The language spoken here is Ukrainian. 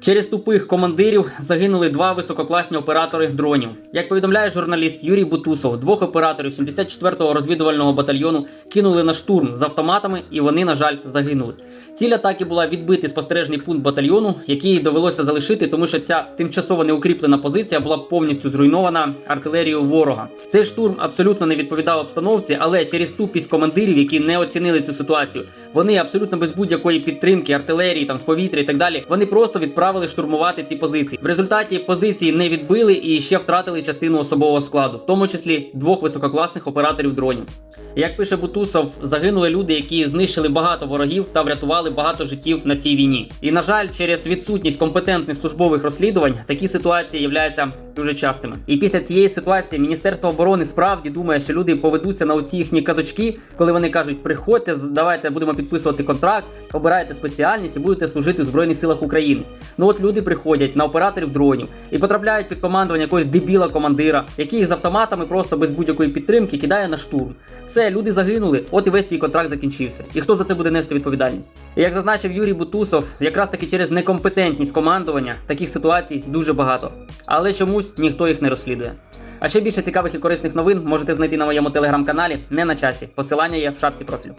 Через тупих командирів загинули два висококласні оператори дронів. Як повідомляє журналіст Юрій Бутусов, двох операторів 74-го розвідувального батальйону кинули на штурм з автоматами, і вони, на жаль, загинули. Ціль атаки була відбити спостережний пункт батальйону, який довелося залишити, тому що ця тимчасово неукріплена позиція була повністю зруйнована артилерією ворога. Цей штурм абсолютно не відповідав обстановці, але через тупість командирів, які не оцінили цю ситуацію, вони абсолютно без будь-якої підтримки артилерії, там з повітря і так далі. Вони просто відправили штурмувати ці позиції. В результаті позиції не відбили і ще втратили частину особового складу, в тому числі двох висококласних операторів дронів. Як пише Бутусов, загинули люди, які знищили багато ворогів та врятували багато життів на цій війні. І на жаль, через відсутність компетентних службових розслідувань такі ситуації являються дуже частими. І після цієї ситуації Міністерство оборони справді думає, що люди поведуться на оці їхні казочки, коли вони кажуть: приходьте, давайте будемо підписувати контракт, обирайте спеціальність і будете служити в Збройних силах України. Ну от люди приходять на операторів дронів і потрапляють під командування якогось дебіла командира, який з автоматами просто без будь-якої підтримки кидає на штурм. Все, люди загинули, от і весь твій контракт закінчився. І хто за це буде нести відповідальність? І як зазначив Юрій Бутусов, якраз таки через некомпетентність командування таких ситуацій дуже багато. Але чомусь ніхто їх не розслідує. А ще більше цікавих і корисних новин можете знайти на моєму телеграм-каналі не на часі. Посилання є в шапці профілю.